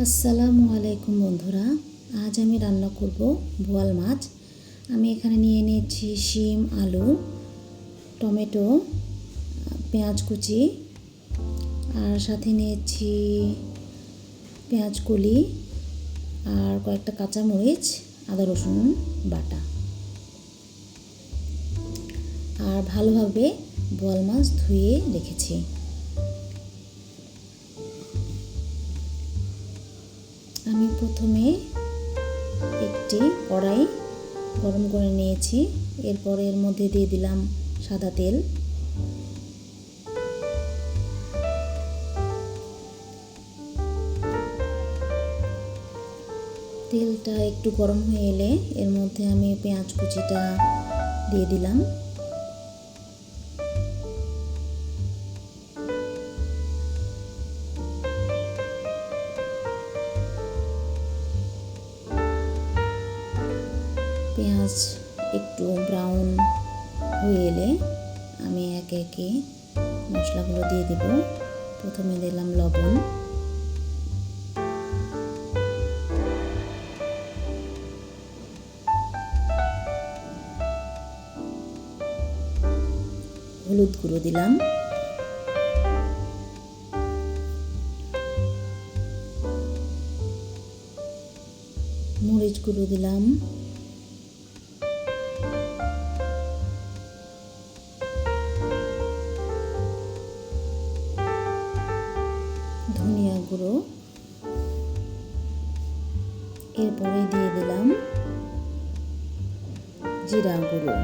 আসসালামু আলাইকুম বন্ধুরা, আজ আমি রান্না করব বোয়াল মাছ। আমি এখানে নিয়ে নিয়েছি শিম, আলু, টমেটো, পেঁয়াজ কুচি, আর সাথে নিয়েছি পেঁয়াজ কলি, আর কয়েকটা কাঁচামরিচ, আদা রসুন বাটা। আর ভালোভাবে বোয়াল মাছ ধুয়ে রেখেছি। আমি প্রথমে একটি কড়াই গরম করে নিয়েছি। এরপর এর মধ্যে দিয়ে দিলাম সাদা তেল। তেলটা একটু গরম হয়ে এলে এর মধ্যে আমি পেঁয়াজ কুচিটা দিয়ে দিলাম। পেঁয়াজ একটু ব্রাউন হয়ে এলে আমি একে একে মশলাগুলো দিয়ে দেব। প্রথমে দিলাম লবণ। হলুদ গুঁড়ো দিলাম। মরিচ গুঁড়ো দিলাম। গুঁড়ো। এরপরে দিয়ে দিলাম জিরা গুঁড়ো।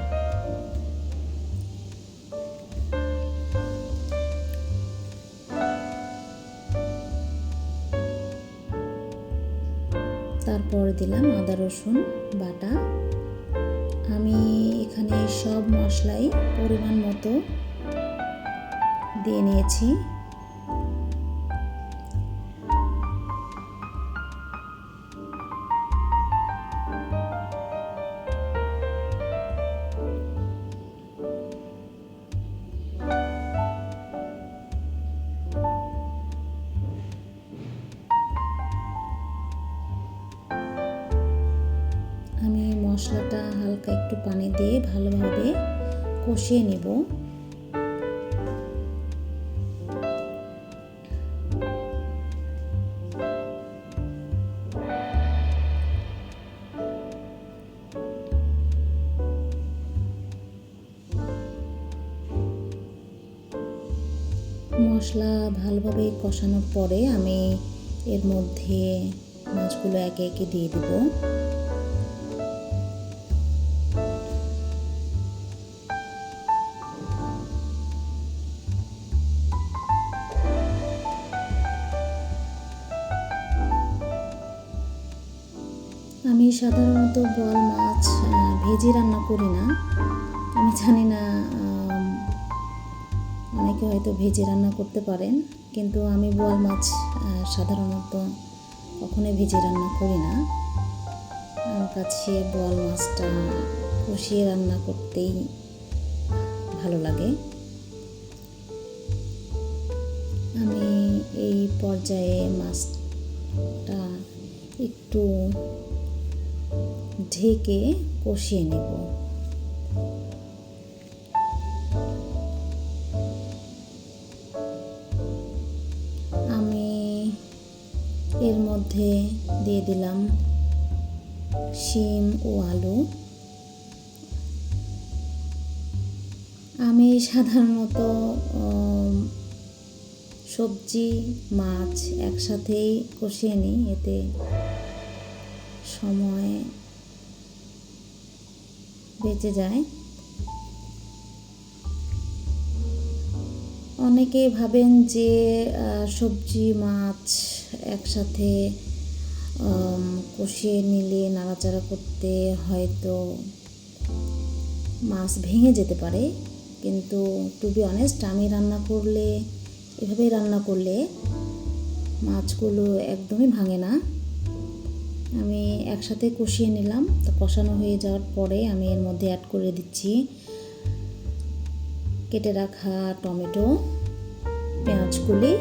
তারপর দিলাম আদা, রসুন, বাটা। আমি এখানে সব মশলাই পরিমাণ মতো দিয়ে নিয়েছি। মশলাটা হালকা একটু পানি দিয়ে ভালোভাবে কষিয়ে নেব। মশলা ভালোভাবে কষানোর পরে আমি এর মধ্যে মাছগুলো একে একে দিয়ে দেবো। সাধারণত বোয়াল মাছ ভেজে রান্না করি না। আমি জানি না অনেকে হয়তো ভেজে রান্না করতে পারেন, কিন্তু আমি বোয়াল মাছ সাধারণত কখনোই ভেজে রান্না করি না। আমার কাছে বোয়াল মাছটা কষিয়ে রান্না করতেই ভালো লাগে। আমি এই পর্যায়ে মাছটা একটু ঢেকে কষিয়ে নেব। আমি এর মধ্যে দিয়ে দিলাম শিম ও আলু। আমি সাধারণত সবজি, মাছ একসাথেই কষিয়ে নিই, এতে সময় বেঁচে যায়। অনেকে ভাবেন যে সবজি, মাছ একসাথে কষিয়ে নিলে নাড়াচাড়া করতে হয়তো মাছ ভেঙে যেতে পারে। কিন্তু টু বি অনেস্ট আমি রান্না করলে, এভাবেই রান্না করলে মাছগুলো একদমই ভাঙে না। আমি একসাথে কষিয়ে নিলাম। তো কষানো হয়ে যাওয়ার পরে আমি এর মধ্যে অ্যাড করে দিচ্ছি কেটে রাখা টমেটো পেঁয়াজগুলি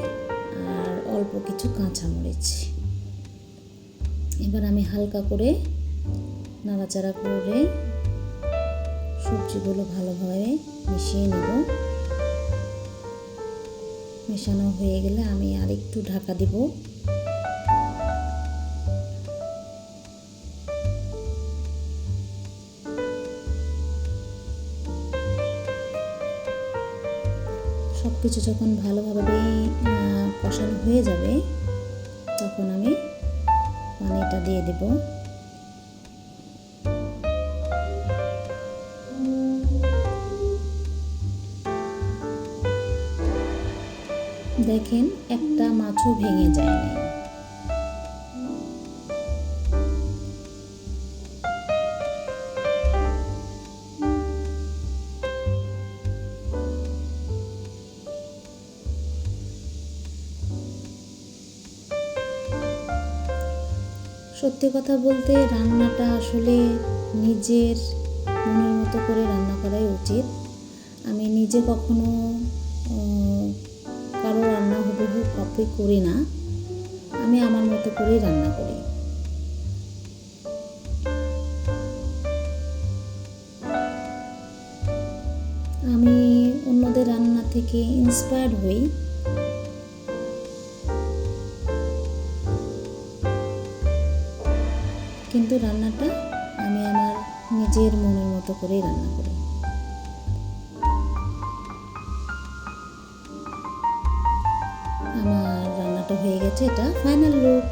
আর অল্প কিছু কাঁচামরিচ। এবার আমি হালকা করে নাড়াচাড়া করে সবজিগুলো ভালোভাবে মিশিয়ে নেব। মেশানো হয়ে গেলে আমি আর একটু ঢাকা দিব। সব কিছু যখন ভালোভাবে কষানো হয়ে যাবে, তখন আমি পানিটা দিয়ে দেব। দেখেন, একটা মাছও ভেঙে যায় নাই সত্যি কথা বলতে রান্নাটা আসলে নিজের মনের মতো করে রান্না করাই উচিত। আমি নিজে কখনো কারও রান্না হুবহু কপি করি না। আমি আমার মতো করেই রান্না করি। আমি অন্যদের রান্না থেকে ইন্সপায়ার্ড হই। আমি আমার নিজের মনের মতো করেই রান্না করি। আমার রান্নাটা হয়ে গেছে, এটা ফাইনাল লুক